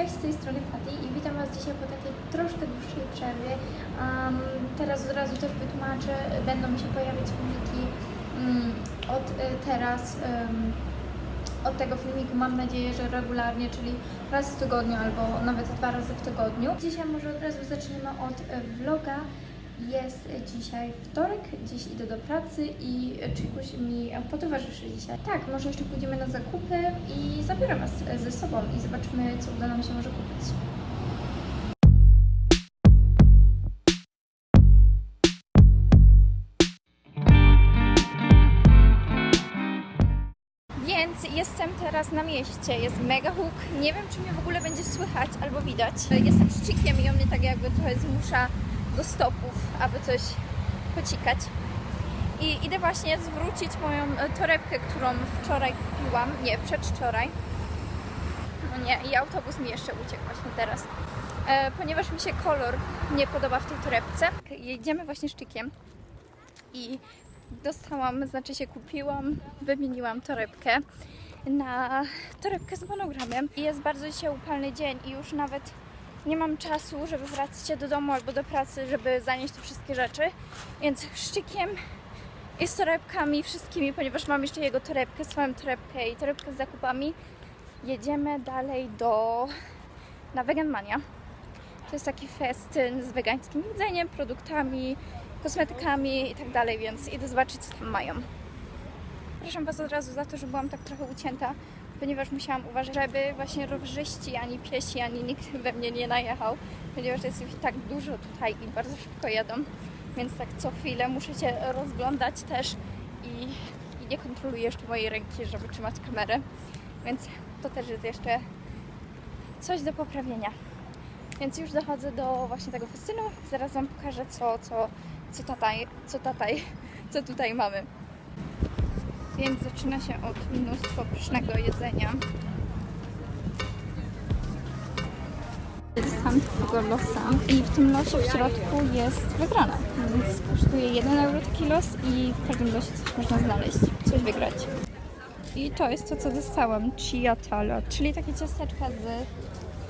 Cześć, z tej strony Patty i witam Was dzisiaj po takiej troszkę dłuższej przerwie. Um, teraz od razu też wytłumaczę, będą mi się pojawiać filmiki mm, od y, teraz, ym, od tego filmiku mam nadzieję, że regularnie, czyli raz w tygodniu albo nawet dwa razy w tygodniu. Dzisiaj może od razu zaczniemy od y, vloga. Jest dzisiaj wtorek, dziś idę do pracy i Czykuś mi potowarzyszy dzisiaj. Tak, może jeszcze pójdziemy na zakupy i zabiorę Was ze sobą i zobaczymy, co uda nam się może kupić. Więc jestem teraz na mieście, jest mega huk. Nie wiem, czy mnie w ogóle będzie słychać albo widać. Jestem szczykiem i on mnie tak jakby trochę zmusza stopów, aby coś pocikać. I idę właśnie zwrócić moją e, torebkę, którą wczoraj kupiłam, nie, przedwczoraj. No nie, i autobus mi jeszcze uciekł właśnie teraz. E, ponieważ mi się kolor nie podoba w tej torebce. Jedziemy właśnie szczykiem i dostałam, znaczy się kupiłam, wymieniłam torebkę na torebkę z monogramem. I jest bardzo dzisiaj upalny dzień i już nawet nie mam czasu, żeby wracać się do domu albo do pracy, żeby zanieść te wszystkie rzeczy. Więc szczykiem i z torebkami wszystkimi, ponieważ mam jeszcze jego torebkę, swoją torebkę i torebkę z zakupami, jedziemy dalej do na Veganmania. To jest taki festyn z wegańskim jedzeniem, produktami, kosmetykami i tak dalej, więc idę zobaczyć, co tam mają. Proszę Was od razu za to, że byłam tak trochę ucięta, ponieważ musiałam uważać, żeby właśnie rowerzyści, ani piesi, ani nikt we mnie nie najechał, ponieważ jest ich tak dużo tutaj i bardzo szybko jadą, więc tak co chwilę muszę się rozglądać też i, i nie kontroluję jeszcze mojej ręki, żeby trzymać kamerę, więc to też jest jeszcze coś do poprawienia. Więc już dochodzę do właśnie tego festynu. Zaraz Wam pokażę, co, co, co, tutaj, co, tutaj, co tutaj mamy. Więc zaczyna się od mnóstwo pysznego jedzenia. Dostałam takiego losa i w tym losie w środku jest wygrana. Więc kosztuje 1 euro taki los i w każdym losie coś można znaleźć, coś wygrać. I to jest to, co dostałam, chia tala, czyli takie ciasteczka z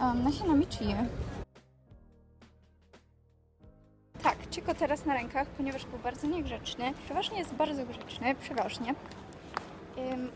um, nasionami chia. Tak, Chico teraz na rękach, ponieważ był bardzo niegrzeczny. Przeważnie jest bardzo grzeczny, przeważnie.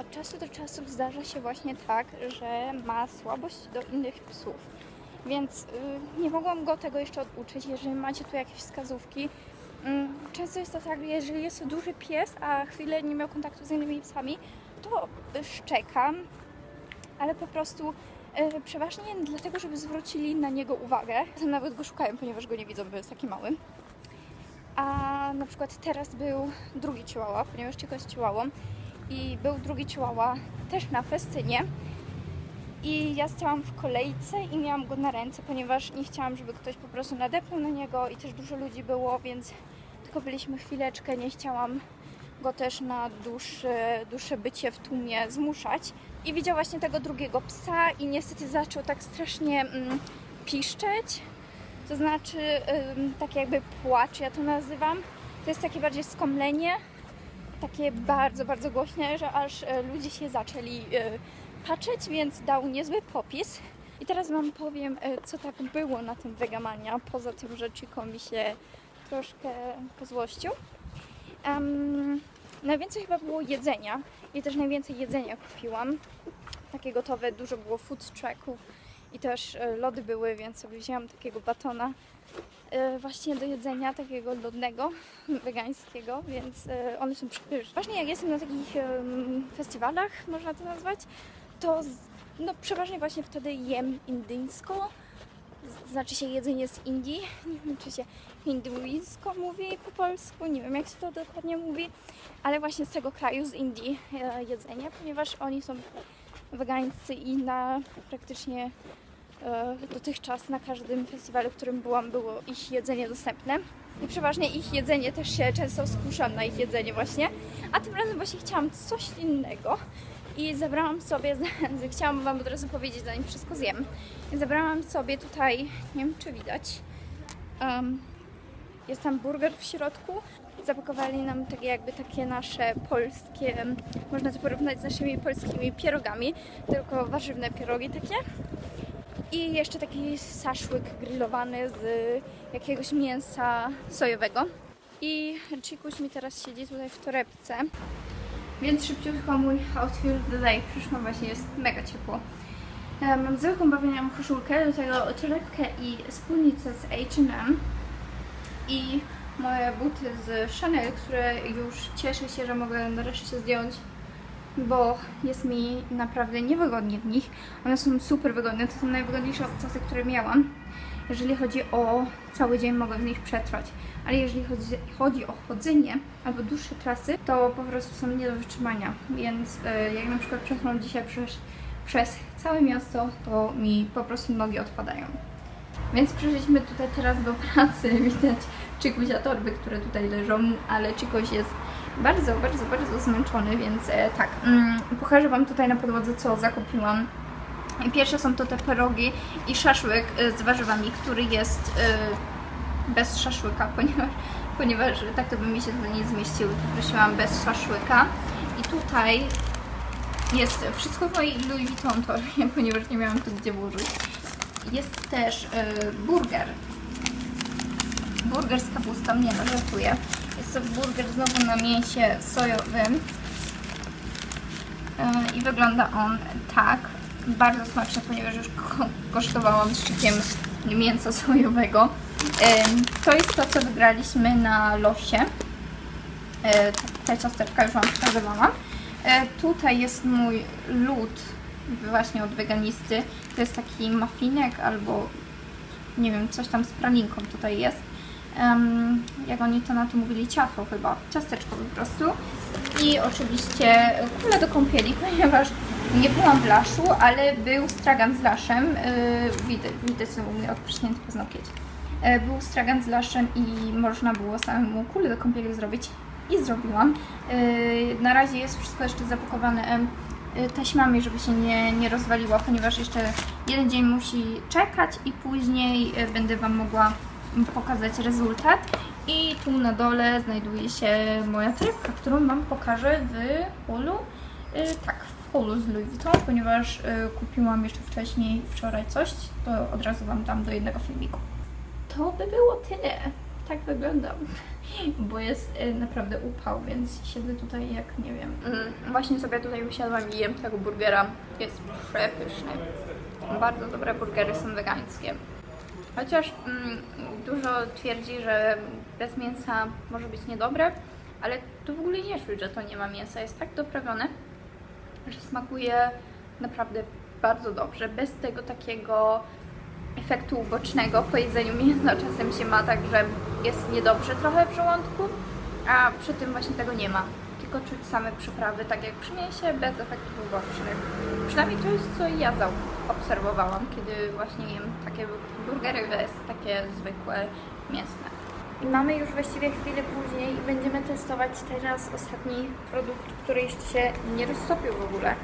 Od czasu do czasu zdarza się właśnie tak, że ma słabość do innych psów. Więc y, nie mogłam go tego jeszcze oduczyć. Jeżeli macie tu jakieś wskazówki, ym, często jest to tak, że jeżeli jest to duży pies, a chwilę nie miał kontaktu z innymi psami, to szczekam, ale po prostu y, przeważnie dlatego, żeby zwrócili na niego uwagę. Nawet go szukają, ponieważ go nie widzą, bo jest taki mały. A na przykład teraz był drugi chihuahua, ponieważ jest chihuahuą i był drugi chihuahua też na festynie. I ja stałam w kolejce i miałam go na ręce, ponieważ nie chciałam, żeby ktoś po prostu nadepnął na niego i też dużo ludzi było, więc tylko byliśmy chwileczkę, nie chciałam go też na dłuższe, dłuższe bycie w tłumie zmuszać. I widział właśnie tego drugiego psa i niestety zaczął tak strasznie mm, piszczeć. To znaczy ym, takie jakby płacz, ja to nazywam. To jest takie bardziej skomlenie, takie bardzo, bardzo głośne, że aż e, ludzie się zaczęli e, patrzeć, więc dał niezły popis. I teraz Wam powiem, e, co tak było na tym Vegamania, poza tym, że Chico mi się troszkę pozłościł. Um, najwięcej chyba było jedzenia i też najwięcej jedzenia kupiłam. Takie gotowe, dużo było food tracków i też e, lody były, więc sobie wzięłam takiego batona e, właśnie do jedzenia, takiego lodnego, wegańskiego, więc e, one są przepyszne. Właśnie jak jestem na takich festiwalach, można to nazwać, to no, przeważnie właśnie wtedy jem indyjsko, znaczy się jedzenie z Indii, nie wiem czy się hinduińsko mówi po polsku, nie wiem jak się to dokładnie mówi, ale właśnie z tego kraju, z Indii jedzenie, ponieważ oni są wegańscy i na praktycznie e, dotychczas na każdym festiwalu, w którym byłam, było ich jedzenie dostępne. I przeważnie ich jedzenie też się często skuszam na ich jedzenie właśnie. A tym razem właśnie chciałam coś innego. I zabrałam sobie, chciałam Wam od razu powiedzieć, zanim wszystko zjem. I zabrałam sobie tutaj, nie wiem czy widać, em, jest tam burger w środku. Zapakowali nam takie jakby takie nasze polskie, można to porównać z naszymi polskimi pierogami, tylko warzywne pierogi takie. I jeszcze taki saszłyk grillowany z jakiegoś mięsa sojowego. I Chikuś mi teraz siedzi tutaj w torebce. Więc szybciutko mój outfit dodaję. Przyszło właśnie jest mega ciepło. E, Mam zwykłą bawieniową koszulkę, do tego torebkę i spódnicę z H&M i moje buty z Chanel, które już cieszę się, że mogę nareszcie zdjąć, bo jest mi naprawdę niewygodnie w nich. One są super wygodne, to są najwygodniejsze obcasy, które miałam. Jeżeli chodzi o cały dzień, mogę w nich przetrwać, ale jeżeli chodzi, chodzi o chodzenie albo dłuższe trasy, to po prostu są nie do wytrzymania. Więc e, jak na przykład przejechałam dzisiaj przez, przez całe miasto, to mi po prostu nogi odpadają. Więc przyszliśmy tutaj teraz do pracy. Widać Czykusia torby, które tutaj leżą, ale Czykuś jest bardzo, bardzo, bardzo zmęczony, więc e, tak, mm, pokażę Wam tutaj na podłodze, co zakupiłam. Pierwsze są to te pierogi i szaszłyk e, z warzywami, który jest e, bez szaszłyka, ponieważ, ponieważ tak to by mi się tutaj nie zmieścił. Prosiłam bez szaszłyka. I tutaj jest wszystko w mojej Louis Vuitton torbie, ponieważ nie miałam tu gdzie włożyć. Jest też burger. Burger z kapustą, nie no, żartuję. Jest to burger znowu na mięsie sojowym. Y, I wygląda on tak. Bardzo smaczny, ponieważ już ko- kosztowałam z szykiem mięsa sojowego. Y, to jest to, co wygraliśmy na losie. E, te ciasteczka już Wam pokazywałam. E, tutaj jest mój lód właśnie od weganisty. To jest taki muffinek albo nie wiem, coś tam z pralinką tutaj jest. Em, jak oni to na to mówili, ciacho chyba, ciasteczko po prostu. I oczywiście kule do kąpieli, ponieważ nie byłam w laszu, ale był stragan z laszem. Yy, widać, widać są u mnie odpryśnięty paznokieć. E, Był stragan z laszem i można było samemu kulę do kąpieli zrobić i zrobiłam. E, Na razie jest wszystko jeszcze zapakowane e, taśmami, żeby się nie, nie rozwaliło, ponieważ jeszcze jeden dzień musi czekać i później będę Wam mogła pokazać rezultat. I tu na dole znajduje się moja torebka, którą Wam pokażę w holu. E, Tak, w holu z Louis Vuitton, ponieważ e, kupiłam jeszcze wcześniej, wczoraj coś, to od razu Wam dam do jednego filmiku. To by było tyle. Tak wyglądam. Bo jest e, naprawdę upał, więc siedzę tutaj jak nie wiem. Mm, właśnie sobie tutaj usiadłam i jem tego burgera. Jest przepyszny. Bardzo dobre burgery są wegańskie. Chociaż mm, dużo twierdzi, że bez mięsa może być niedobre, ale tu w ogóle nie czuć, że to nie ma mięsa. Jest tak doprawione, że smakuje naprawdę bardzo dobrze. Bez tego takiego efektu ubocznego po jedzeniu mięsa czasem się ma tak, że jest niedobrze trochę w żołądku, a przy tym właśnie tego nie ma. Tylko czuć same przyprawy, tak jak przy mięsie, bez efektów ubocznych. Przynajmniej to jest co ja zaobserwowałam, kiedy właśnie jem takie burgery bez takie zwykłe mięsne. I mamy już właściwie chwilę później i będziemy testować teraz ostatni produkt, który jeszcze się nie roztopił w ogóle.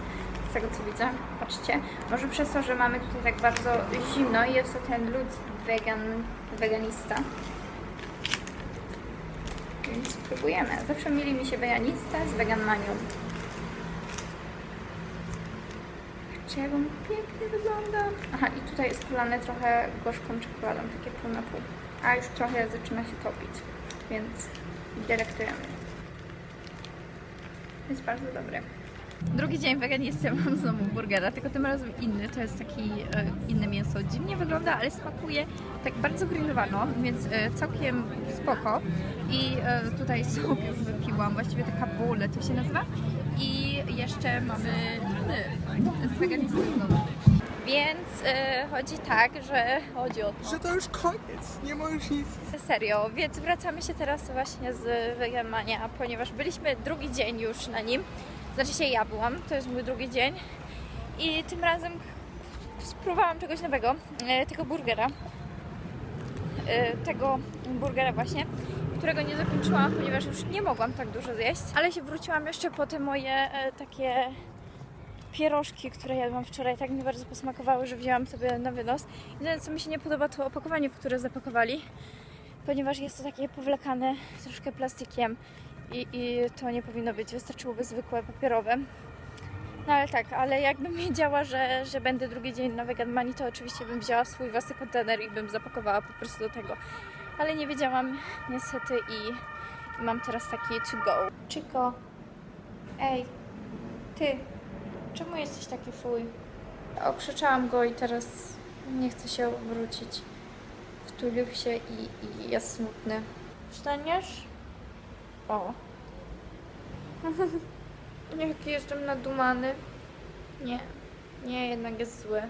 Z tego co widzę, patrzcie. Może przez to, że mamy tutaj tak bardzo zimno i jest to ten lód vegan, veganista. Więc spróbujemy. Zawsze mieli mi się weganista z vegan manią. Patrzcie, jak on pięknie wygląda. Aha, i tutaj jest polane trochę gorzką czekoladą, takie pół na pół. A już trochę zaczyna się topić, więc delektujemy. Jest bardzo dobry. Drugi dzień weganisty mam znowu burgera, tylko tym razem inny. To jest taki e, inne mięso. Dziwnie wygląda, ale smakuje tak bardzo grillowano, więc e, całkiem spoko. I e, tutaj sok już wypiłam, właściwie taka bóle to się nazywa. I jeszcze mamy lody z znowu. Więc e, chodzi tak, że chodzi o to. Że to już koniec, nie ma już nic. Serio, więc wracamy się teraz właśnie z Veganmania, ponieważ byliśmy drugi dzień już na nim. Znaczy się ja byłam, to jest mój drugi dzień. I tym razem spróbowałam czegoś nowego, e, tego burgera. E, tego burgera właśnie, którego nie zakończyłam, ponieważ już nie mogłam tak dużo zjeść. Ale się wróciłam jeszcze po te moje e, takie pierożki, które jadłam wczoraj, tak mi bardzo posmakowały, że wzięłam sobie na wynos. Jedyne co mi się nie podoba to opakowanie, w które zapakowali, ponieważ jest to takie powlekane troszkę plastikiem i, i to nie powinno być, wystarczyłoby zwykłe papierowe. No ale tak, ale jakbym wiedziała, że, że będę drugi dzień na Vegan Money, to oczywiście bym wzięła swój własny kontener i bym zapakowała po prostu do tego. Ale nie wiedziałam niestety i, mam teraz taki to go. Chico, ej, ty, czemu jesteś taki fuj? Okrzyczałam go i teraz nie chce się wrócić. Wtulił się i, i jest smutny. Wstaniesz? O. Jaki jestem nadumany. Nie, nie, jednak jest zły.